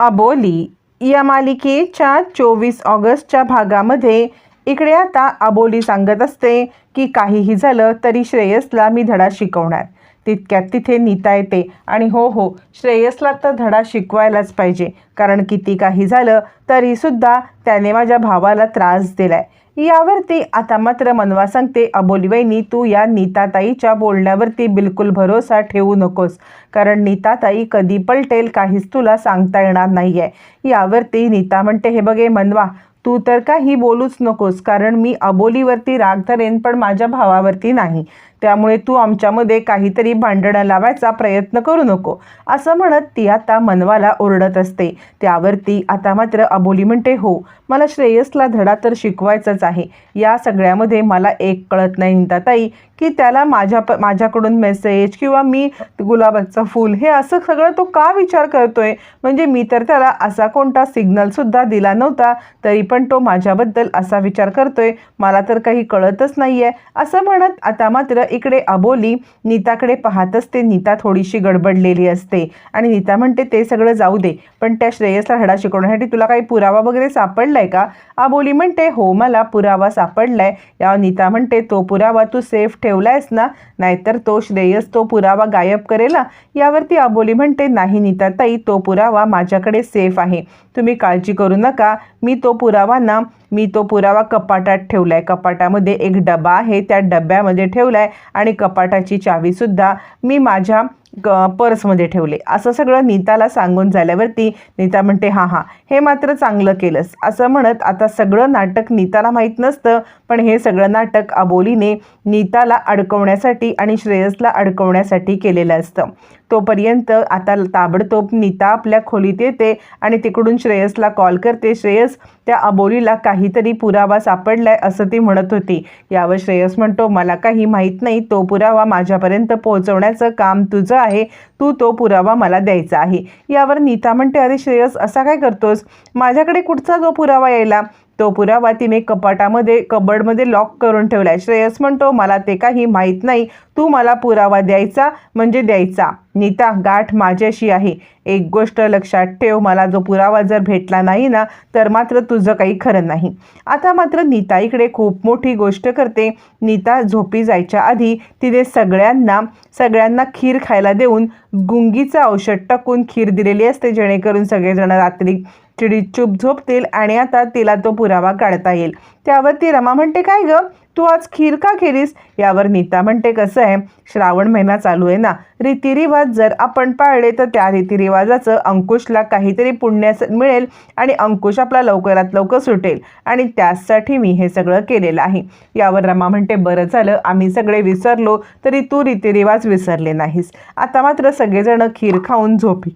अबोली या मालिकेच्या चोवीस ऑगस्टच्या भागामध्ये इकडे आता अबोली सांगत असते की काहीही झालं तरी श्रेयसला मी धडा शिकवणार. तितक्यात तिथे नीता येते आणि हो हो श्रेयसला तर धडा शिकवायलाच पाहिजे. कारण किती काही झालं तरीसुद्धा त्याने माझ्या भावाला त्रास दिला आहे यावरती आता मात्र मनवा सांगते अबोलीबाईनी तू या नीताताईच्या बोलण्यावरती बिलकुल भरोसा ठेवू नकोस. कारण नीताताई कधी पलटेल काहीच तुला सांगता येणार नाही आहे यावरती नीता म्हणते हे बघे मनवा तू तर काही बोलूच नकोस. कारण मी अबोलीवरती राग धरेन पण माझ्या भावावरती नाही. त्यामुळे तू आमच्यामध्ये काहीतरी भांडणं लावायचा प्रयत्न करू नको. असं म्हणत ती आता मनवाला ओरडत असते. त्यावरती आता मात्र अबोली म्हणते हो मला श्रेयसला धडा तर शिकवायचाच आहे. या सगळ्यामध्ये मला एक कळत नाही ताई की त्याला माझ्या प माझ्याकडून मेसेज किंवा मी गुलाबाचं फूल हे असं सगळं तो का विचार करतोय? म्हणजे मी तर त्याला असा कोणता सिग्नलसुद्धा दिला नव्हता तरी पण तो माझ्याबद्दल असा विचार करतोय. मला तर काही कळतच नाही आहे असं म्हणत आता मात्र इकडे अबोली नीताकडे पाहतच ते नीता थोडीशी गडबडलेली असते. आणि नीता म्हणते ते सगळं जाऊ दे पण त्या श्रेयसला धडा शिकवण्यासाठी तुला काही पुरावा वगैरे सापडलाय का? अबोली म्हणते हो मला पुरावा सापडलाय. या नीता म्हणते तो पुरावा तू सेफ ठेवलायस ना? नाहीतर तो श्रेयस तो पुरावा गायब करेला? यावरती अबोली म्हणते नाही नीता ताई तो पुरावा माझ्याकडे सेफ आहे. तुम्ही काळजी करू नका. मी तो पुरावा ना मी तो पुरावा कपाटात ठेवला आहे कपाटामध्ये एक डबा आहे त्या डब्यामध्ये ठेवला आहे आणि कपाटाची चावीसुद्धा मी माझ्या ग पर्समध्ये ठेवले. असं सगळं नीताला सांगून झाल्यावरती नीता म्हणते हां हां हे मात्र चांगलं केलंस. असं म्हणत आता सगळं नाटक नीताला माहीत नसतं पण हे सगळं नाटक अबोलीने नीताला अडकवण्यासाठी आणि श्रेयसला अडकवण्यासाठी केलेलं असतं. तोपर्यंत आता ताबडतोब नीता आपल्या खोलीत येते आणि तिकडून श्रेयसला कॉल करते. श्रेयस त्या अबोलीला काहीतरी पुरावा सापडलाय असं ती म्हणत होती. यावर श्रेयस म्हणतो मला काही माहीत नाही तो पुरावा माझ्यापर्यंत पोहोचवण्याचं काम तुझं आहे तू तो पुरावा मला द्यायचा आहे. यावर नीता म्हणते अरे श्रेयस असा काय करतोस? माझ्याकडे कुठचा जो पुरावा यायला? तो पुरावा तिने कपाटामध्ये कबडमध्ये लॉक करून ठेवलाय. श्रेयस म्हणतो मला ते काही माहीत नाही. तू मला पुरावा द्यायचा म्हणजे द्यायचा. नीता गाठ माझ्याशी आहे. एक गोष्ट लक्षात ठेव मला जो पुरावा जर भेटला नाही ना तर मात्र तुझं काही खरं नाही. आता मात्र नीता इकडे खूप मोठी गोष्ट करते. नीता झोपी जायच्या आधी तिने सगळ्यांना सगळ्यांना खीर खायला देऊन गुंगीचं औषध टाकून खीर दिलेली असते जेणेकरून सगळेजण रात्री चिडी चुप झोपतील आणि आता तिला तो पुरावा काढता येईल. त्यावर ती रमा म्हणते काय ग? तू आज खीर का खेरीस यावर नीता म्हणते कसं आहे? श्रावण महिना चालू आहे ना. रीतिरिवाज जर आपण पाळले तर त्या रीतिरिवाजाचं अंकुशला काहीतरी पुण्य मिळेल आणि अंकुश आपला लवकरात लवकर सुटेल. आणि त्यासाठी मी हे सगळं केलेलं आहे. यावर रमा म्हणते बरं झालं. आम्ही सगळे विसरलो तरी तू रीतिरिवाज विसरले नाहीस. आता मात्र सगळेजण खीर खाऊन झोपी.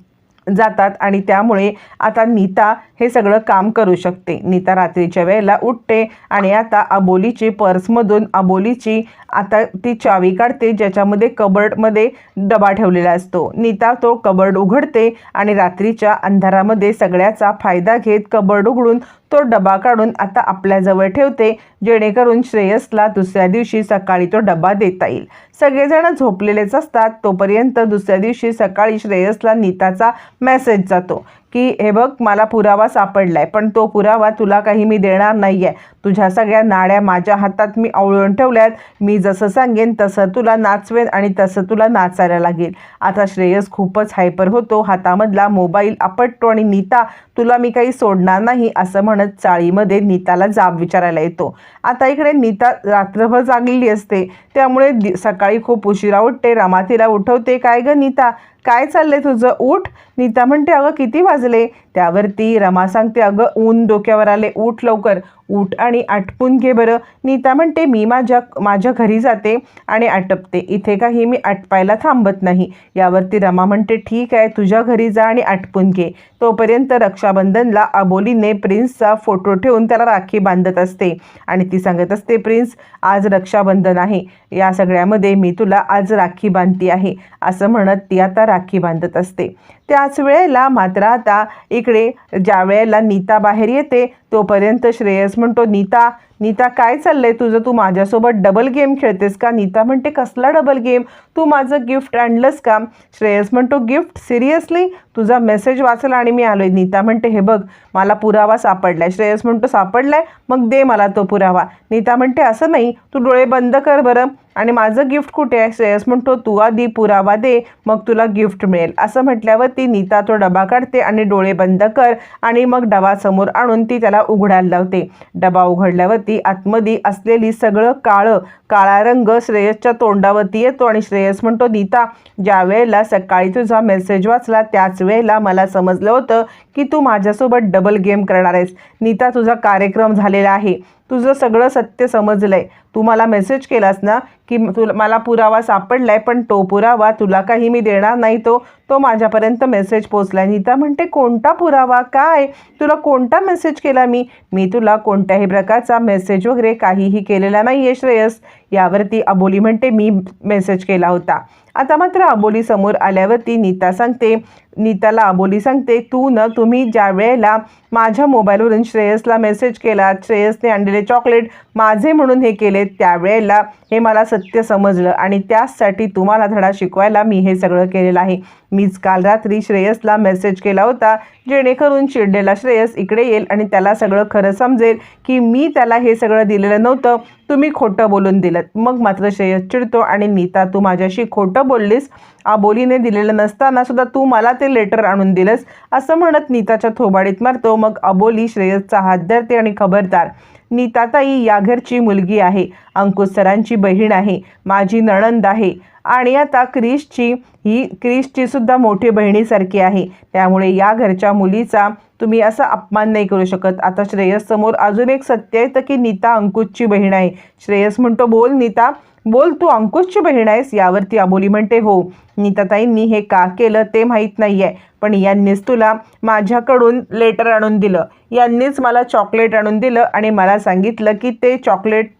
जातात आणि त्यामुळे आता नीता हे सगळं काम करू शकते. नीता रात्रीच्या वेळेला उठते आणि आता अबोलीची पर्समधून अबोलीची आता ती चावी काढते ज्याच्यामध्ये कबर्डमध्ये डबा ठेवलेला असतो. नीता तो कबर्ड उघडते आणि रात्रीच्या अंधारामध्ये सगळ्याचा फायदा घेत कबर्ड उघडून तो डबा काढून आता आपल्याजवळ ठेवते जेणेकरून श्रेयसला दुसऱ्या दिवशी सकाळी तो डबा देता येईल. सगळेजण झोपलेलेच असतात तोपर्यंत दुसऱ्या दिवशी सकाळी श्रेयसला नीताचा मेसेज जातो. की हे बघ मला पुरावा सापडलाय पण तो पुरावा तुला काही मी देणार नाही आहे तुझ्या सगळ्या नाड्या माझ्या हातात मी आवळून ठेवल्यात. मी जसं सांगेन तसं तुला नाचवेन आणि तसं तुला नाचायला लागेल. आता श्रेयस खूपच हायपर होतो. हातामधला मोबाईल आपटतो आणि नीता तुला मी काही सोडणार नाही असं म्हणत चाळीमध्ये नीताला जाब विचारायला येतो. आता इकडे नीता रात्रभर जागलेली असते. त्यामुळे दि सकाळी खूप उशिरा उठते रमा तिला उठवते. काय ग नीता? काय चाललंय तुझं? उठ. नीता म्हणते अगं किती वाजले? त्यावरती रमा सांगते अगं ऊन डोक्यावर आले. उठ लवकर. उठ आणि आटपून घे बरं. नीता म्हणते मी माझ्या माझ्या घरी जाते आणि आटपते. इथे काही मी आटपायला थांबत नाही. यावरती रमा म्हणते ठीक आहे तुझ्या घरी जा आणि आटपून घे. तोपर्यंत रक्षाबंधनला अबोलीने प्रिन्सचा फोटो ठेवून त्याला राखी बांधत असते आणि ती सांगत असते प्रिन्स आज रक्षाबंधन आहे. या सगळ्यामध्ये मी तुला आज राखी बांधती आहे. असं म्हणत ती आता राखी बांधत असते. त्याच वेळेला मात्र आता इकडे ज्या वेळेला नीता बाहेर येते तोपर्यंत श्रेयस म्हणतो नीता नीता काय चाललंय तुझं? तू माझ्यासोबत डबल गेम खेळतेस का? नीता म्हणते कसला डबल गेम तू माझं गिफ्ट आणलंस का? श्रेयस म्हणतो गिफ्ट सिरियसली तुझा मेसेज वाचला आणि मी आलोय. नीता म्हणते हे बघ मला पुरावा सापडलाय. श्रेयस म्हणतो सापडलाय? मग दे मला तो पुरावा. नीता म्हणते असं नाही तू डोळे बंद कर बरं. आणि माझं गिफ्ट कुठे आहे? श्रेयस म्हणतो तू आधी पुरावा दे मग तुला गिफ्ट मिळेल. असं म्हटल्यावर ती नीता तो डबा काढते आणि डोळे बंद कर आणि मग डबा समोर आणून ती त्याला उघडायला लावते. डबा उघडल्यावरती आतमध्ये असलेली सगळं काळं काळा रंग श्रेयसच्या तोंडावरती येतो आणि श्रेयस म्हणतो नीता ज्या वेळेला सकाळी तुझा मेसेज वाचला त्याच वेळेला मला समजलं होतं की तू माझ्यासोबत डबल गेम करणार आहेस. नीता तुझा कार्यक्रम झालेला आहे. तुझं सगळं सत्य समजलं आहे तू मला मेसेज केलास ना की तुला मला पुरावा सापडला आहे पण तो पुरावा तुला काही मी देणार नाही तो. तो माझ्यापर्यंत मेसेज पोचलाय. नीता म्हणते कोणता पुरावा? काय? तुला कोणता मेसेज केला मी? मी तुला कोणत्याही प्रकारचा मेसेज वगैरे काहीही केलेला नाही आहे श्रेयस. यावरती अबोली म्हणते मी मेसेज केला होता. आता मात्र अबोली समोर आल्यावरती नीता सांगते नीताला अबोली सांगते तू न तुम्ही ज्या वेळेला माझ्या मोबाईलवरून श्रेयसला मेसेज केला श्रेयसने आणलेले चॉकलेट माझे म्हणून हे केले त्यावेळेला हे मला सत्य समजलं आणि त्याचसाठी तुम्हाला धडा शिकवायला मी हे सगळं केलेलं आहे. मीच काल रात्री श्रेयसला मेसेज केला होता जेणेकरून चिडलेला श्रेयस इकडे येईल आणि त्याला सगळं खरं समजेल की मी त्याला हे सगळं दिलेलं नव्हतं. तुम्ही खोटं बोलून दिलं मग मात्र श्रेयस चिडतो आणि नीता तू माझ्याशी खोटं बोललीस? आबोलीने दिलेलं नसताना सुद्धा तू मला ते लेटर आणून दिलंस? असं म्हणत नीताच्या थोबाडीत मारतो. मग अबोली श्रेयसचा हात धरते आणि खबरदार नीताताई या घरची मुलगी आहे. अंकुश सरांची बहीण आहे. माझी नणंद आहे. आणि आता क्रिसची ही क्रिसची सुद्धा मोठी बहिणीसारखी आहे. त्यामुळे या घरच्या मुलीचा तुम्ही असा अपमान नाही करू शकत. आता श्रेयस समोर अजून एक सत्य आहे की नीता अंकुशची बहीण आहे. श्रेयस म्हणतो बोल नीता बोल तू अंकुशची बहीण आहेस? यावरती अबोली म्हणते हो नीताताईंनी हे का केलं ते माहीत नाही आहे पण यांनीच तुला माझ्याकडून लेटर आणून दिलं. यांनीच मला चॉकलेट आणून दिलं आणि मला सांगितलं की ते चॉकलेट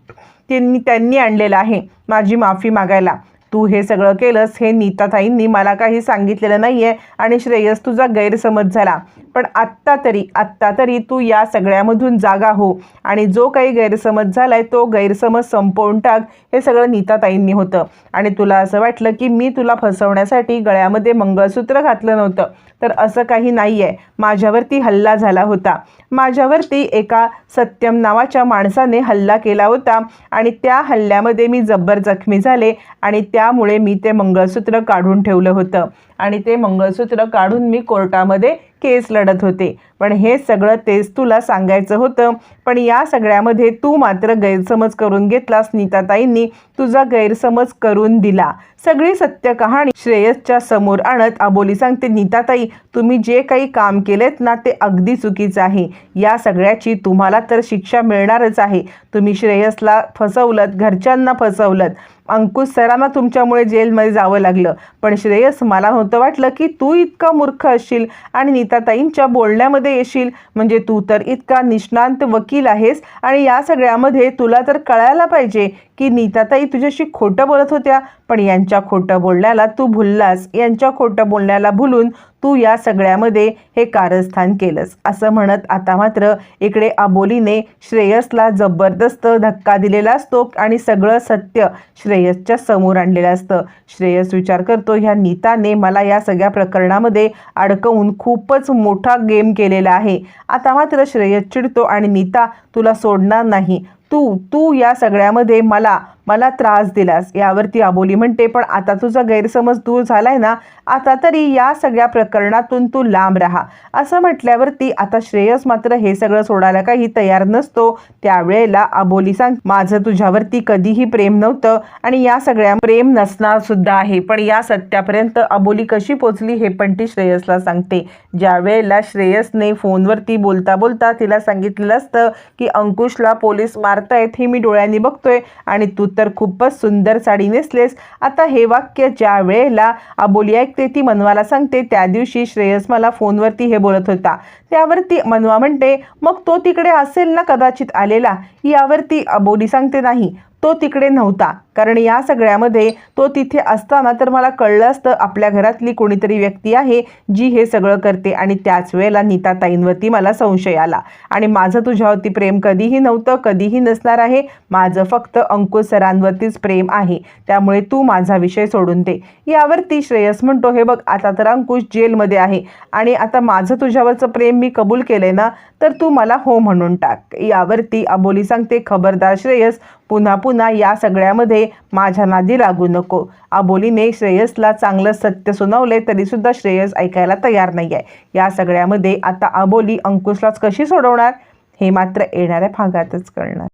त्यांनी त्यांनी आणलेलं आहे माझी माफी मागायला. तू हे सगळं केलंस हे नीताताईंनी मला काही सांगितलेलं नाही आहे आणि श्रेयस तुझा गैरसमज झाला. पण आत्ता तरी आत्ता तरी तू या सगळ्यामधून जागा हो. आणि जो काही गैरसमज झाला आहे तो गैरसमज संपवून टाक. हे सगळं नीताताईंनी होतं. आणि तुला असं वाटलं की मी तुला फसवण्यासाठी गळ्यामध्ये मंगळसूत्र घातलं नव्हतं. तर असं काही नाही आहे माझ्यावरती हल्ला झाला होता. माझ्यावरती एका सत्यम नावाच्या माणसाने हल्ला केला होता. आणि त्या हल्ल्यामध्ये मी जब्बर जखमी झाले. आणि त्यामुळे मी ते मंगळसूत्र काढून ठेवलं होतं. आणि ते मंगळसूत्र काढून मी कोर्टामध्ये केस लढत होते. पण हे सगळं तेच तुला सांगायचं होतं. पण या सगळ्यामध्ये तू मात्र गैरसमज करून घेतलास नीताताईंनी. तुझा गैरसमज करून दिला. सगळी सत्य कहाणी श्रेयसच्या समोर आणत आबोली सांगते नीताताई तुम्ही जे काही काम केलेत ना ते अगदी चुकीचं आहे. या सगळ्याची तुम्हाला तर शिक्षा मिळणारच आहे. तुम्ही श्रेयसला फसवलत घरच्यांना फसवलत. अंकुश सरांना तुमच्यामुळे जेलमध्ये जावं लागलं. पण श्रेयस मला नव्हतं वाटलं की तू इतका मूर्ख असशील आणि नीताताईंच्या बोलण्यामध्ये येशील. म्हणजे तू तर इतका निष्णांत वकील आहेस आणि या सगळ्यामध्ये तुला तर कळायला पाहिजे की नीताताई तुझ्याशी खोटं बोलत होत्या पण यांच्या खोटं बोलण्याला तू भुललास. यांच्या खोटं बोलण्याला भुलून तू या सगळ्यामध्ये हे कारस्थान केलंस. असं म्हणत आता मात्र इकडे अबोलीने श्रेयसला जबरदस्त धक्का दिलेला असतो आणि सगळं सत्य श्रेयसच्या समोर आणलेलं असतं. श्रेयस विचार करतो ह्या नीताने मला या सगळ्या प्रकरणामध्ये अडकवून खूपच मोठा गेम केलेला आहे. आता मात्र श्रेयस चिडतो आणि नीता तुला सोडणार नाही. तू तू या सगळ्यामध्ये मला मला त्रास दिलास. यावरती अबोली म्हणते पण आता तुझा गैरसमज दूर झालाय ना आता तरी या सगळ्या प्रकरणातून तू लांब राहा. असं म्हटल्यावरती आता श्रेयस मात्र हे सगळं सोडायला काही तयार नसतो. त्यावेळेला अबोली सांग माझं तुझ्यावरती कधीही प्रेम नव्हतं आणि या सगळ्या प्रेम नसणार सुद्धा आहे. पण या सत्यापर्यंत अबोली कशी पोचली हे पण ती श्रेयसला सांगते. ज्या वेळेला श्रेयसने फोनवरती बोलता बोलता तिला सांगितलेलं असतं की अंकुशला पोलीस मारतायत हे मी डोळ्यांनी बघतोय आणि तू तर खूपच सुंदर साडी नेसलेस. आता हे वाक्य ज्या वेळेला अबोली ऐकते ती मनवाला सांगते. त्या दिवशी श्रेयस मला फोनवरती हे बोलत होता. त्यावरती मनवा म्हणते मग तो तिकडे असेल ना कदाचित आलेला? यावरती अबोली सांगते नाही. तो तिकडे नव्हता. कारण या सगळ्यामध्ये तो तिथे असताना तर मला कळलं असतं आपल्या घरातली कोणीतरी व्यक्ती आहे जी हे सगळं करते आणि त्याच वेळेला नीताताईंवरती मला संशय आला. आणि माझं तुझ्यावरती प्रेम कधीही नव्हतं कधीही नसणार आहे. माझं फक्त अंकुश सरांवरतीच प्रेम आहे. त्यामुळे तू माझा विषय सोडून दे. यावरती श्रेयस म्हणतो हे बघ आता तर अंकुश जेलमध्ये आहे आणि आता माझं तुझ्यावरचं प्रेम मी कबूल केले ना तर तू मला हो म्हणून टाक. यावरती अबोली सांगते खबरदार श्रेयस पुन्हा पुन्हा या सगळ्यामध्ये माझ्या नादी लागू नको. अबोलीने श्रेयसला चांगलं सत्य सुनावले तरीसुद्धा श्रेयस ऐकायला तयार नाही आहे या सगळ्यामध्ये आता अबोली अंकुशलाच कशी सोडवणार? हे मात्र येणाऱ्या भागातच कळणार.